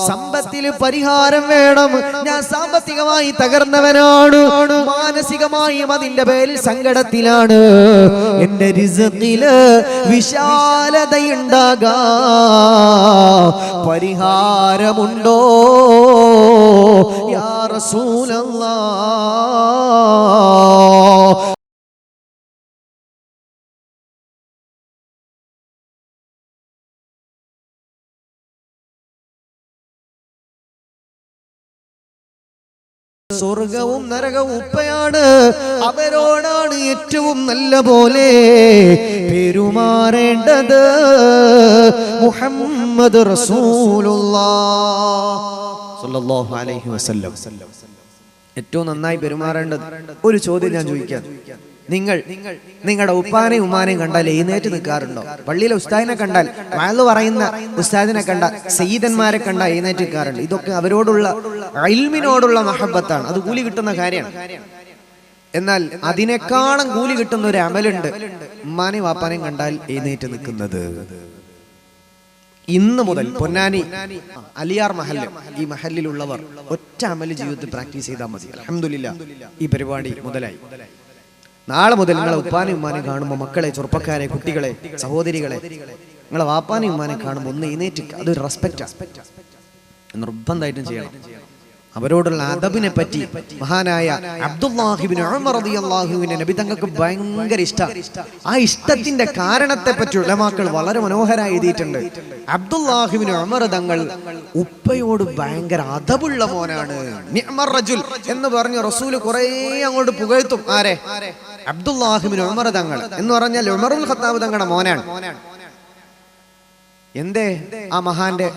സമ്പത്തിൽ പരിഹാരം വേണം. ഞാൻ സാമ്പത്തികമായി തകർന്നവനാണ്. മാനസികമായും അതിന്റെ പേരിൽ സങ്കടത്തിലാണ്. എന്റെ രിസത്തിൽ വിശാലതയുണ്ടാകാ. പരിഹാരമുണ്ടോ? യാ സ്വർഗവും നരകവും ഉപ്പയാണ്. അവരോടാണ് ഏറ്റവും നല്ല പോലെ പെരുമാറേണ്ടത്. മുഹമ്മദ് ഏറ്റവും നന്നായി പെരുമാറേണ്ടത് ഒരു ചോദ്യം ഞാൻ ചോദിക്കാം. നിങ്ങൾ നിങ്ങളുടെ ഉപ്പാനെയും ഉമ്മാനെയും കണ്ടാൽ എഴുന്നേറ്റ് നിൽക്കാറുണ്ടോ? പള്ളിയിലെ ഉസ്താദിനെ കണ്ടാൽ വയലു പറയുന്ന ഉസ്താദിനെ കണ്ട സയ്യിദന്മാരെ കണ്ട എഴുന്നേറ്റ് നിൽക്കാറുണ്ട്. ഇതൊക്കെ അവരോടുള്ള അൽമിനോടുള്ള മഹബത്താണ്. അത് കൂലി കിട്ടുന്ന കാര്യമാണ്. എന്നാൽ അതിനേക്കാളും കൂലി കിട്ടുന്ന ഒരു അമലുണ്ട് ഉമ്മാനെയും വാപ്പാനെയും കണ്ടാൽ എഴുന്നേറ്റ് നിൽക്കുന്നത്. ഇന്ന് മുതൽ പൊന്നാനി അലിയാർ മഹല്ല് ഈ മഹല്ലിലുള്ളവർ ഒറ്റ അമൽ ജീവിതത്തിൽ പ്രാക്ടീസ് ചെയ്താൽ മതി. അലഹമില്ല ഈ പരിപാടി മുതലായി. നാളെ മുതൽ നിങ്ങളെ ഉപ്പാനും ഉമ്മാനും കാണുമ്പോൾ മക്കളെ ചെറുപ്പക്കാരെ കുട്ടികളെ സഹോദരികളെ നിങ്ങളെ വാപ്പാനും ഉമ്മാനെ കാണുമ്പോൾ ഒന്ന് എഴുന്നേറ്റ് അതൊരു റെസ്പെക്റ്റ് നിർബന്ധമായിട്ടും ചെയ്യണം. അവരോടുള്ള അദബിനെ പറ്റി മഹാനായ അബ്ദുല്ലാഹിബിൻ റളിയല്ലാഹുവിന്റെ നബി തങ്ങൾക്ക് ഭയങ്കര ഇഷ്ടം. ആ ഇഷ്ടത്തിന്റെ കാരണത്തെ പറ്റി ഉലമാക്കൾ വളരെ മനോഹരമായി എഴുതിയിട്ടുണ്ട്. അബ്ദുല്ലാഹിബിൻ ഉമർ തങ്ങൾ ഉപ്പയോട് ഭയങ്കര അദബുള്ള മോനാണ്. റജുൽ എന്ന് പറഞ്ഞ് റസൂൽ കുറേ അങ്ങോട്ട് പുകഴ്ത്തും. ആരെ? അബ്ദുല്ലാഹിബിൻ ഉമർ തങ്ങൾ എന്ന് പറഞ്ഞാൽ ഉമറുൽ ഖത്താബ് തങ്ങളുടെ മോനാണ്. എന്തേ? ആ മഹാന്റെ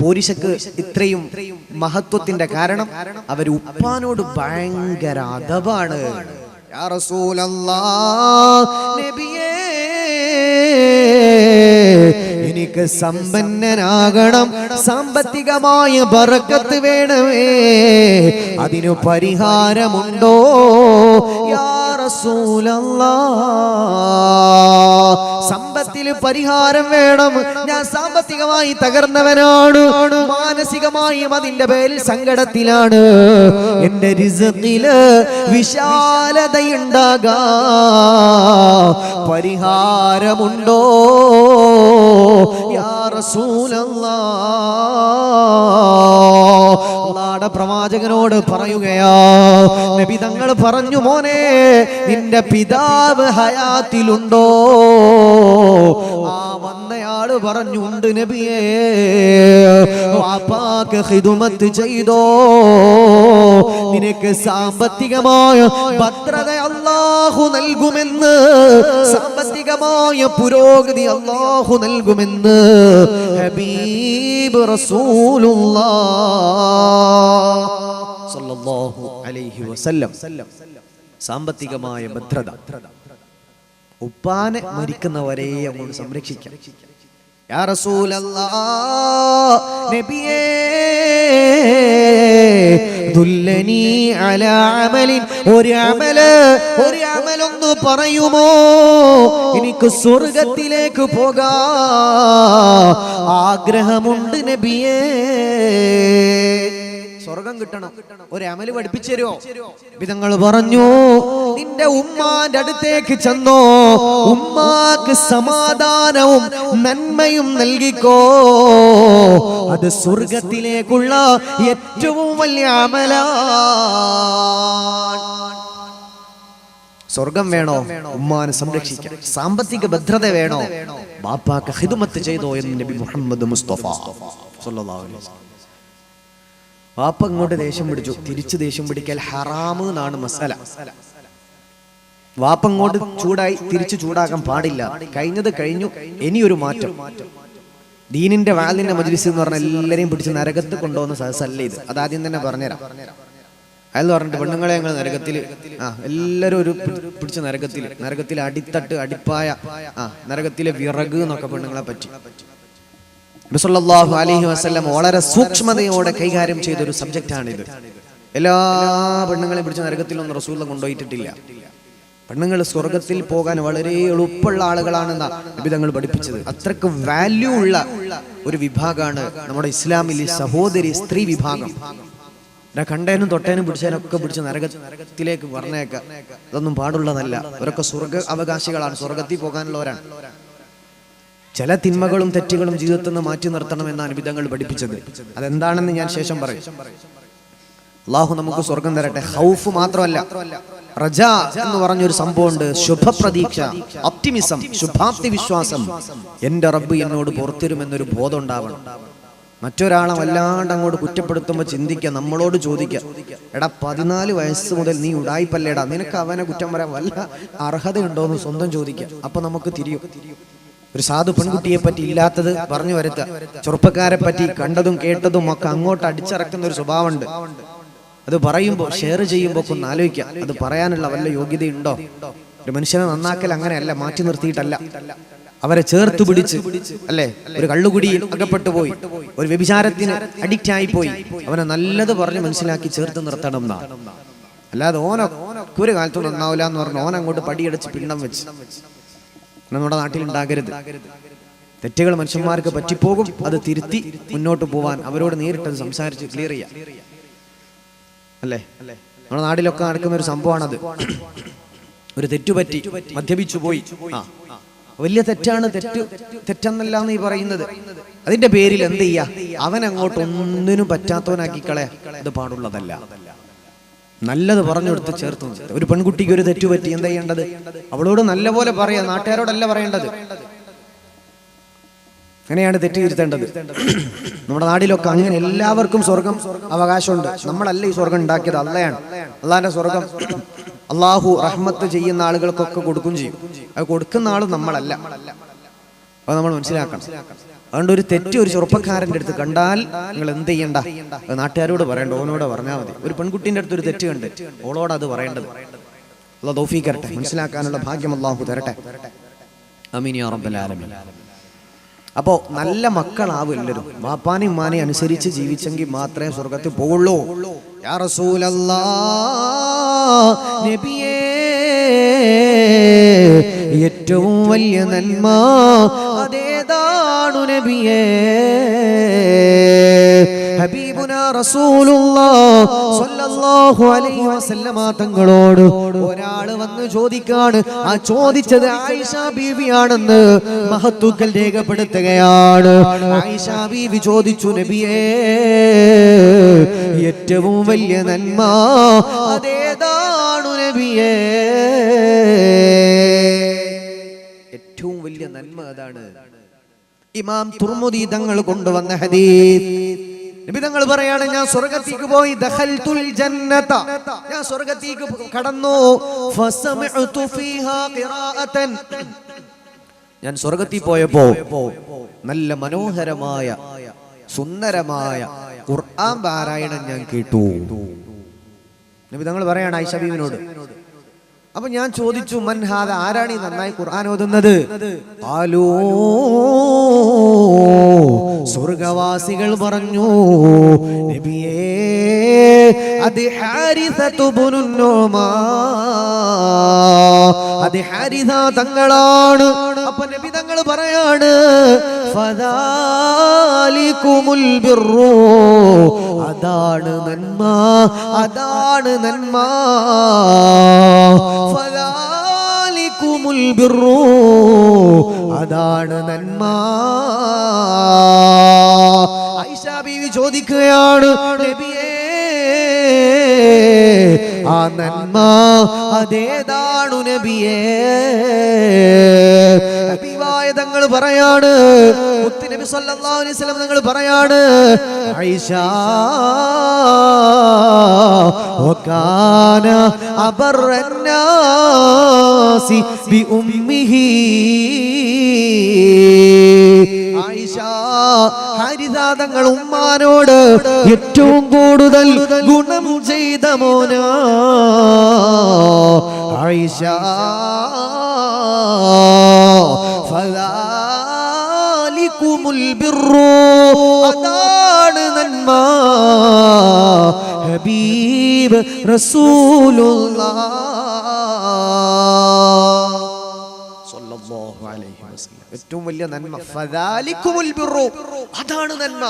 പോരിശക്ക് ഇത്രയും മഹത്വത്തിന്റെ കാരണം? അവർ ഉപ്പാനോട് ഭയങ്കര അതവാണ് നബിയേ, എനിക്ക് സമ്പന്നനാകണം. സാമ്പത്തികമായ ബറക്കത്ത് വേണമേ. അതിനു പരിഹാരമുണ്ടോ? സമ്പത്തിൽ പരിഹാരം വേണം. ഞാൻ സാമ്പത്തികമായി തകർന്നവനാണ്. മാനസികമായും അതിന്റെ പേരിൽ സങ്കടത്തിലാണ്. എന്റെ രിസത്തിൽ വിശാലതയുണ്ടാകാ. പരിഹാരമുണ്ടോ? അള്ളാടെ പ്രവാചകനോട് പറയുകയാ നബി തങ്ങൾ പറഞ്ഞു മോനെ നിന്റെ പിതാവ് ഹയാത്തിലുണ്ടോ? ആ വന്നയാൾ പറഞ്ഞു ഉണ്ട് നബിയേ. വാപ്പാക്ക് ഹിതുമത്ത് ചെയ്തോ. നിനക്ക് സാമ്പത്തികമായ ഭദ്രത അള്ളാഹു നൽകുമെന്ന് സാമ്പത്തികമായ പുരോഗതി അള്ളാഹു നൽകുമെന്ന്. ഹബീബ് അലൈഹി വസല്ലം. സാമ്പത്തികമായ ഭദ്രത. ഉപ്പാനെ മരിക്കുന്നവരെ അങ്ങോട്ട് സംരക്ഷിക്കാം. നബിയേ ഒരു ഒരു പറയുമോ? എനിക്ക് സ്വർഗത്തിലേക്ക് പോകാ. ആഗ്രഹമുണ്ട് നബിയേ. സ്വർഗം കിട്ടണം. ഒരു അമൽ പഠിപ്പിച്ചു തരുമോ വിധങ്ങൾ പറഞ്ഞു നിന്റെ ഉമ്മാന്റെ അടുത്തേക്ക് ചെന്നോ ഉമ്മാക്ക് സമാധാനവും നന്മയും നൽകിക്കോ. അത് സ്വർഗത്തിലേക്കുള്ള ഏറ്റവും വലിയ അമല. സ്വർഗം വേണോ? ഉമ്മാനെ സംരക്ഷിക്കാൻ. സാമ്പത്തിക ഭദ്രത വേണോ? ബാപ്പാക്ക് ഹിദുമത്ത് ചെയ്തോ എന്ന് നബി മുഹമ്മദ് മുസ്തഫ. സല്ലല്ലാഹു അലൈഹി വസല്ലം. വാപ്പ ഇങ്ങോട്ട് ദേഷ്യം പിടിച്ചു. തിരിച്ച് ദേഷ്യം പിടിക്കൽ ഹറാമ് എന്നാണ് മസാല. വാപ്പ ഇങ്ങോട്ട് ചൂടായി തിരിച്ചു ചൂടാക്കാൻ പാടില്ല. കഴിഞ്ഞത് കഴിഞ്ഞു. ഇനിയൊരു മാറ്റം. ദീനിന്റെ വാലിന്റെ മജ്ലിസ് എന്ന് പറഞ്ഞാൽ എല്ലാരെയും പിടിച്ച് നരകത്ത് കൊണ്ടുപോകുന്ന സദസ്സല്ല ഇത്. അതാദ്യം തന്നെ പറഞ്ഞുതരാം. അയാൾ പറഞ്ഞിട്ട് പെണ്ണുങ്ങളെ ഞങ്ങൾ നരകത്തിൽ ആ എല്ലാരും ഒരു പിടിച്ച് നരകത്തിൽ നരകത്തിലെ അടിത്തട്ട് അടിപ്പായ ആ നരകത്തിലെ വിറക് എന്നൊക്കെ പെണ്ണുങ്ങളെ പറ്റി. റസൂലുള്ളാഹു അലൈഹി വസല്ലം വളരെ സൂക്ഷ്മതയോടെ കൈകാര്യം ചെയ്ത ഒരു സബ്ജക്റ്റ് ആണിത് എല്ലാ പെണ്ണുങ്ങളെയും പിടിച്ച നരകത്തിൽ ഒന്നും റസൂല കൊണ്ടുപോയിട്ടില്ല പെണ്ണുങ്ങൾ സ്വർഗത്തിൽ പോകാൻ വളരെ എളുപ്പമുള്ള ആളുകളാണെന്ന വിധങ്ങൾ പഠിപ്പിച്ചത്. അത്രയ്ക്ക് വാല്യൂ ഉള്ള ഒരു വിഭാഗമാണ് നമ്മുടെ ഇസ്ലാമിലെ സഹോദരി സ്ത്രീ വിഭാഗം. കണ്ടേനും തൊട്ടേനും പിടിച്ചേനും ഒക്കെ പിടിച്ച് നരക നരകത്തിലേക്ക് പറഞ്ഞേക്ക അതൊന്നും പാടുള്ളതല്ല. അവരൊക്കെ സ്വർഗ അവകാശികളാണ്. സ്വർഗത്തിൽ പോകാനുള്ളവരാണ്. ചില തിന്മകളും തെറ്റുകളും ജീവിതത്തിൽ നിന്ന് മാറ്റി നിർത്തണം എന്നാണ് വിധങ്ങൾ പഠിപ്പിച്ചത്. അതെന്താണെന്ന് ഞാൻ ശേഷം പറയും. അള്ളാഹു നമുക്ക് സ്വർഗം തരട്ടെ. ഹൗഫ് മാത്രമല്ല റജ എന്ന് പറഞ്ഞൊരു സംഭവമുണ്ട്. ശുഭപ്രതീക്ഷ ഒപ്റ്റിമിസം ശുഭാപ്തി വിശ്വാസം എന്റെ റബ്ബ് എന്നോട് പുറത്തിരുമെന്നൊരു ബോധം ഉണ്ടാവണം മറ്റൊരാളെ വല്ലാണ്ട് അങ്ങോട്ട് കുറ്റപ്പെടുത്തുമ്പോൾ ചിന്തിക്കുക നമ്മളോട് ചോദിക്കുക എടാ പതിനാല് വയസ്സ് മുതൽ നീ ഉടായിപ്പല്ലേടാ? നിനക്ക് അവനെ കുറ്റം പറയാൻ വല്ല അർഹതയുണ്ടോ എന്ന് സ്വന്തം ചോദിക്കുക. അപ്പൊ നമുക്ക് തിരിയും. ഒരു സാധു പെൺകുട്ടിയെ പറ്റി ഇല്ലാത്തത് പറഞ്ഞു വരുത്തുക. ചെറുപ്പക്കാരെ പറ്റി കണ്ടതും കേട്ടതും ഒക്കെ അങ്ങോട്ട് അടിച്ചിറക്കുന്ന ഒരു സ്വഭാവമുണ്ട്. അത് പറയുമ്പോൾ ഷെയർ ചെയ്യുമ്പോൾ ഒന്ന് ആലോചിക്കാം അത് പറയാനുള്ള വല്ല യോഗ്യതയുണ്ടോ? ഒരു മനുഷ്യനെ നന്നാക്കൽ അങ്ങനെയല്ല മാറ്റി നിർത്തിയിട്ടല്ല. അവരെ ചേർത്ത് പിടിച്ച് അല്ലേ? ഒരു കള്ളുകുടിയിൽ അകപ്പെട്ടു പോയി. ഒരു വ്യഭിചാരത്തിന് അഡിക്റ്റ് ആയി പോയി. അവനെ നല്ലത് പറഞ്ഞ് മനസ്സിലാക്കി ചേർത്ത് നിർത്തണം എന്നാ. അല്ലാതെ ഓനൊക്കെ ഒരു കാലത്ത് നന്നാവില്ല എന്ന് പറഞ്ഞു ഓൻ അങ്ങോട്ട് പടിയടച്ച് പിണ്ണം വെച്ച്. നമ്മുടെ നാട്ടിൽ ഉണ്ടാകരുത് തെറ്റുകൾ മനുഷ്യന്മാർക്ക് പറ്റിപ്പോകും അത് തിരുത്തി മുന്നോട്ട് പോവാൻ അവരോട് നേരിട്ട് സംസാരിച്ച് ക്ലിയർ ചെയ്യാം. അല്ലേ? നമ്മുടെ നാട്ടിലൊക്കെ നടക്കുന്ന ഒരു സംഭവമാണത്. ഒരു തെറ്റുപറ്റി മദ്യപിച്ചു പോയി. ആ. വലിയ തെറ്റാണ് തെറ്റ് തെറ്റെന്നല്ല നീ പറയുന്നത്. അതിന്റെ പേരിൽ എന്ത് ചെയ്യാ? അവൻ അങ്ങോട്ട് ഒന്നിനും പറ്റാത്തവനാക്കി കളയാ അത് പാടുള്ളതല്ല. നല്ലത് പറഞ്ഞു കൊടുത്ത് ചേർത്ത് ഒരു പെൺകുട്ടിക്ക് ഒരു തെറ്റു പറ്റി എന്താ ചെയ്യേണ്ടത്? അവളോട് നല്ല പോലെ പറയാ നാട്ടുകാരോടല്ല പറയേണ്ടത്. അങ്ങനെയാണ് തെറ്റ് തിരുത്തേണ്ടത്. നമ്മുടെ നാടിലൊക്കെ അങ്ങനെ എല്ലാവർക്കും സ്വർഗം അവകാശമുണ്ട്. നമ്മളല്ല ഈ സ്വർഗം ഉണ്ടാക്കിയത് അല്ലയാണ് അള്ളാന്റെ സ്വർഗം അള്ളാഹു റഹ്മത്ത് ചെയ്യുന്ന ആളുകൾക്കൊക്കെ കൊടുക്കും ചെയ്യും. അത് കൊടുക്കുന്ന ആൾ നമ്മളല്ല. അത് നമ്മൾ മനസ്സിലാക്കണം. അതുകൊണ്ട് ഒരു തെറ്റ് ഒരു ചെറുപ്പക്കാരന്റെ അടുത്ത് കണ്ടാൽ നിങ്ങൾ എന്ത് ചെയ്യണ്ട? നാട്ടുകാരോട് പറയണ്ട ഓനോട് പറഞ്ഞാൽ മതി. ഒരു പെൺകുട്ടിന്റെ അടുത്ത് ഒരു തെറ്റ് കണ്ട് ഓളോട് അത് പറയേണ്ടത്. അല്ല തോഫീക്കരട്ടെ മനസ്സിലാക്കാനുള്ള ഭാഗ്യം അള്ളാഹു തരട്ടെ. അമീനി ആലമീൻ. അപ്പോ നല്ല മക്കളാവും എല്ലാവരും. വാപ്പാനും ഉമ്മാനെയും അനുസരിച്ച് ജീവിച്ചെങ്കിൽ മാത്രമേ സ്വർഗത്തിൽ പോകുള്ളൂ യാ ഏറ്റവും വലിയ നന്മ അതേതാണു നബിയേ. ഹബീബുന സ്വല്ലല്ലാഹു അലൈഹി വസല്ലമ തങ്ങളോട് ഒരാൾ വന്ന് ചോദിക്കാണ്. ആ ചോദിച്ചത് ആയിഷ ബീവിയാണെന്ന് മഹത്തുക്കൾ രേഖപ്പെടുത്തുകയാണ്. ആയിഷ ബീവി ചോദിച്ചു നബിയേ ഏറ്റവും വലിയ നന്മ അതേതാണു നബിയേ? ഏറ്റവും വലിയ നന്മ അതാണ് ഇമാം തുർമുദി തങ്ങൾ കൊണ്ടുവന്ന ഹദീസ്. നബി തങ്ങൾ പറയാണ് ഞാൻ സ്വർഗത്തേക്ക് പോയി ദഖൽതുൽ ജന്നത. ഞാൻ സ്വർഗത്തേക്ക് കടന്നു. ഫസമഅതു ഫീഹാ ഖിറാഅതൻ. ഞാൻ സ്വർഗത്തിൽ പോയപ്പോ നല്ല മനോഹരമായ സുന്ദരമായ ഖുർആൻ പാരായണം ഞാൻ കേട്ടു. നബി തങ്ങൾ പറയാണ് ആയിഷ ബീവിനോട് അപ്പൊ ഞാൻ ചോദിച്ചു മൻഹാദ ആരാണ് ഈ നന്നായി ഖുർആൻ ഓതുന്നത്? ആലോ സ്വർഗവാസികൾ പറഞ്ഞു നബിയേ അത് ഹാരിസത്തു ബുനുൻ അത് ഹാരിസ തങ്ങളാണ്. അപ്പൊ നബി പറയാണ് അതാണ് നന്മ അതാണ് നന്മ. അതാണ് നന്മ. ആയിഷ ബീവി ചോദിക്കുകയാണ് നബിയേ ആ നന്മ അതേതാണു നബിയേ? ഹബീബായ തങ്ങൾ പറയാണ് മുത്ത് നബി സല്ലല്ലാഹു അലൈഹി വസല്ലം തങ്ങൾ പറയാണ് ആയിഷ وكان أبر الناس بأمه ആയിഷ ഹരിത തങ്ങൾ ഉമ്മാനോട് ഏറ്റവും കൂടുതൽ ഗുണം ചെയ്ത മോന ആയിഷ വലൈക്കുമുൽ അതാണ് നന്മ. ഹബീബ് ഏറ്റവും വലിയ നന്മ. അതാണ് നന്മ.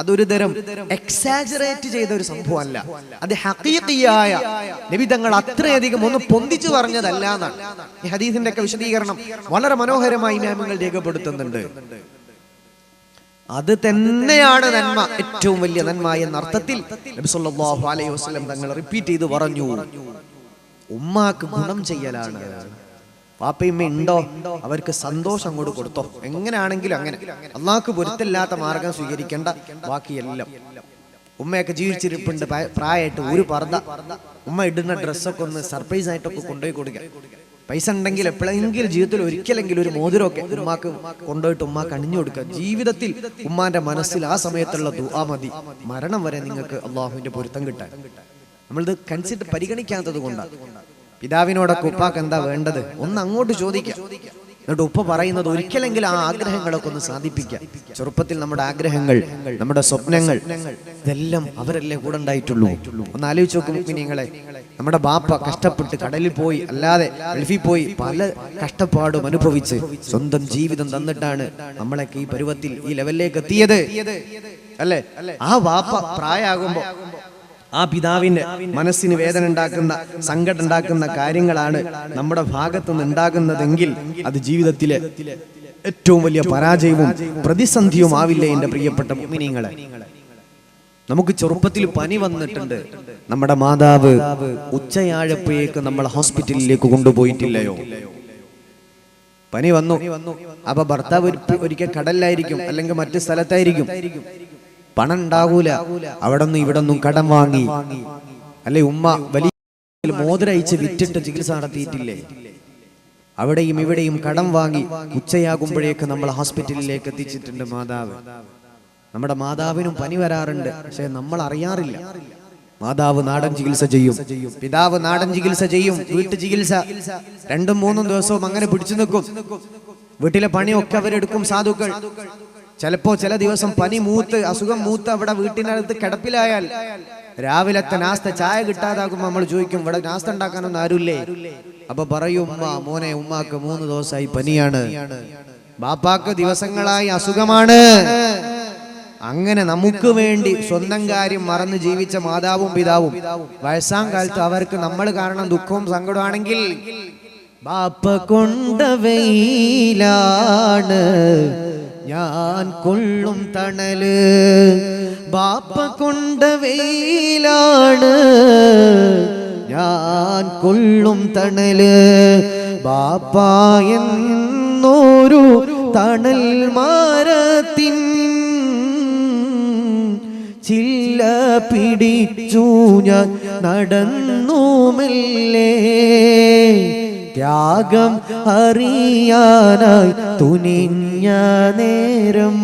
അതൊരു തരം എക്സാജറേറ്റ് ചെയ്ത ഒരു സംഭവമല്ല. അത് ഹഖീഖിയായ നബി തങ്ങൾ അത്രയധികം ഒന്ന് പൊന്തിച്ചു പറഞ്ഞതല്ല എന്നാണ് ഈ ഹദീസിന്റെ ഒക്കെ വിശദീകരണം വളരെ മനോഹരമായി ഇമാമുകൾ രേഖപ്പെടുത്തുന്നുണ്ട്. അത് തന്നെയാണ് നന്മ ഏറ്റവും വലിയ നന്മ എന്ന അർത്ഥത്തിൽ അലൈഹി വസല്ലം തങ്ങൾ റിപ്പീറ്റ് ചെയ്ത് പറഞ്ഞു. ഉമ്മാക്ക് ഗുണം ചെയ്യലാണ്. പാപ്പയമ്മ ഉണ്ടോ? അവർക്ക് സന്തോഷം അങ്ങോട്ട് കൊടുത്തോ? എങ്ങനെയാണെങ്കിലും അങ്ങനെ. അള്ളാഹ്ക്ക് പൊരുത്തല്ലാത്ത മാർഗം സ്വീകരിക്കേണ്ട ബാക്കിയെല്ലാം. ഉമ്മയൊക്കെ ജീവിച്ചിരിപ്പുണ്ട്. പ്രായ- പ്രായമായിട്ട് ഒരു പർദ്ദ. ഉമ്മ ഇടുന്ന ഡ്രസ്സൊക്കെ ഒന്ന് സർപ്രൈസ് ആയിട്ടൊക്കെ കൊണ്ടുപോയി കൊടുക്കുക പൈസ ഉണ്ടെങ്കിൽ എപ്പോഴെങ്കിലും ജീവിതത്തിൽ ഒരിക്കലെങ്കിലും ഒരു മോതിരമൊക്കെ ഉമ്മാക്ക് കൊണ്ടുപോയിട്ട് ഉമ്മാക്ക് അണിഞ്ഞു കൊടുക്കുക. ജീവിതത്തിൽ ഉമ്മാന്റെ മനസ്സിൽ ആ സമയത്തുള്ള ദുആ മതി. മരണം വരെ നിങ്ങൾക്ക് അള്ളാഹുവിന്റെ പൊരുത്തം കിട്ടാൻ. നമ്മളിത് കൺസിഡർ പരിഗണിക്കാത്തത് കൊണ്ടാണ്. പിതാവിനോടൊക്കെ ഉപ്പാക്ക് എന്താ വേണ്ടത്? ഒന്ന് അങ്ങോട്ട് ചോദിക്കാം. എന്നിട്ട് ഉപ്പ പറയുന്നത് ഒരിക്കലെങ്കിലും ആ ആഗ്രഹങ്ങളൊക്കെ ഒന്ന് സാധിപ്പിക്കാം. ചെറുപ്പത്തിൽ നമ്മുടെ ആഗ്രഹങ്ങൾ നമ്മുടെ സ്വപ്നങ്ങൾ ഇതെല്ലാം അവരല്ലേ കൂടെ ഉണ്ടായിട്ടുള്ളൂ. ഒന്ന് ആലോചിച്ച് നോക്കും നിങ്ങളെ നമ്മുടെ ബാപ്പ കഷ്ടപ്പെട്ട് കടലിൽ പോയി അല്ലാതെ ഗൾഫിൽ പോയി പല കഷ്ടപ്പാടും അനുഭവിച്ച് സ്വന്തം ജീവിതം തന്നിട്ടാണ് നമ്മളൊക്കെ ഈ പരുവത്തിൽ ഈ ലെവലിലേക്ക് എത്തിയത്. അല്ലേ? ആ വാപ്പ പ്രായമാകുമ്പോ ആ പിതാവിന്റെ മനസ്സിന് വേദന ഉണ്ടാക്കുന്ന സങ്കടം ഉണ്ടാക്കുന്ന കാര്യങ്ങളാണ് നമ്മുടെ ഭാഗത്തുനിന്ന് ഉണ്ടാകുന്നതെങ്കിൽ അത് ജീവിതത്തിലെ ഏറ്റവും വലിയ പരാജയവും പ്രതിസന്ധിയും ആവില്ലേ എന്റെ പ്രിയപ്പെട്ട മിനിങ്ങളെ നമുക്ക് ചെറുപ്പത്തിൽ പനി വന്നിട്ടുണ്ട്. നമ്മുടെ മാതാവ് ഉച്ചയാഴപ്പോഴേക്ക് നമ്മൾ ഹോസ്പിറ്റലിലേക്ക് കൊണ്ടുപോയിട്ടില്ലയോ? പനി വന്നു. അപ്പൊ ഭർത്താവ് ഒരു- ഒരിക്കൽ കടലിലായിരിക്കും അല്ലെങ്കിൽ മറ്റു സ്ഥലത്തായിരിക്കും. പണം ഉണ്ടാകൂല അവിടെ നിന്ന് ഇവിടെ നിന്നും കടം വാങ്ങി. അല്ലെ ഉമ്മ വലിയ മോതിരയിച്ച് വിറ്റിട്ട് ചികിത്സ നടത്തിയിട്ടില്ലേ? അവിടെയും ഇവിടെയും കടം വാങ്ങി ഉച്ചയാകുമ്പോഴേക്ക് നമ്മൾ ഹോസ്പിറ്റലിലേക്ക് എത്തിച്ചിട്ടുണ്ട് മാതാവ്. നമ്മുടെ മാതാവിനും പനി വരാറുണ്ട് പക്ഷെ നമ്മൾ അറിയാറില്ല. മാതാവ് നാടൻ ചികിത്സ ചെയ്യും. പിതാവ് നാടൻ ചികിത്സ ചെയ്യും. വീട്ടു ചികിത്സ. രണ്ടും മൂന്നും ദിവസവും അങ്ങനെ പിടിച്ചു നിൽക്കും. വീട്ടിലെ പണിയൊക്കെ അവരെടുക്കും സാധുക്കൾ. ചിലപ്പോ ചില ദിവസം പനി മൂത്ത് അസുഖം മൂത്ത് അവിടെ വീട്ടിനകത്ത് കിടപ്പിലായാൽ രാവിലത്തെ നാസ്ത ചായ കിട്ടാതാകുമ്പോ നമ്മൾ ചോദിക്കും ഇവിടെ നാസ്ത ഉണ്ടാക്കാനൊന്നും ആരുമില്ലേ അപ്പൊ പറയും ഉമ്മ മോനെ ഉമ്മാക്ക് മൂന്ന് ദിവസമായി പനിയാണ്. ബാപ്പാക്ക് ദിവസങ്ങളായി അസുഖമാണ്. അങ്ങനെ നമുക്ക് വേണ്ടി സ്വന്തം കാര്യം മറന്ന് ജീവിച്ച മാതാവും പിതാവും വയസ്സാം കാലത്ത് അവർക്ക് നമ്മൾ കാരണം ദുഃഖവും സങ്കടമാണെങ്കിൽ ബാപ്പ കൊണ്ട വെയിലാണ്. ഞാൻ കൊള്ളും തണൽ. ബാപ്പ കൊണ്ട വെയിലാണ്. ഞാൻ കൊള്ളും തണൽ. ബാപ്പ എന്നൊരു തണൽ മാരത്തിൻ ചില്ല പിടിച്ചു ഞാൻ നടന്നു മെല്ലെ. ത്യാഗം അറിയാനായി തുനിഞ്ഞ നേരം.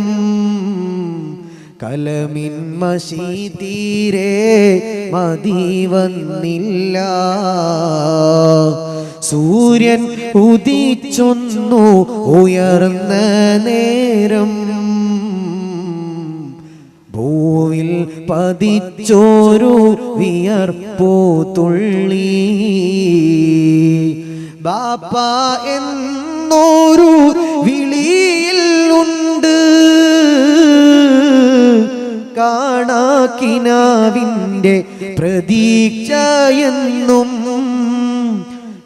കലമിൻ മഷി തീരെ മതി വന്നില്ല. സൂര്യൻ ഉദിച്ചൊന്നു ഉയർന്ന നേരം. ഭൂവിൽ പതിച്ചോരു വിയർപ്പോ തുള്ളി. ബാപ്പ എന്നൊരു വിളിയിൽ ഉണ്ട് കാണാക്കിനാവിന്റെ പ്രതീക്ഷ എന്നും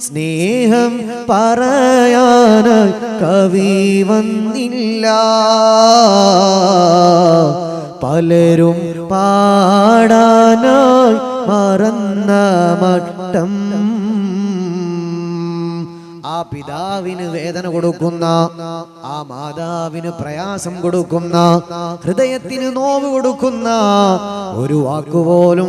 സ്നേഹം പറയാനായി കവി വന്നില്ല. പലരും പാടാനായി മറന്ന മട്ടം പിതാവിന് വേദന കൊടുക്കുന്ന ആ മാതാവിന് പ്രയാസം കൊടുക്കുന്ന ഹൃദയത്തിന് നോവ് കൊടുക്കുന്ന ഒരു വാക്കുപോലും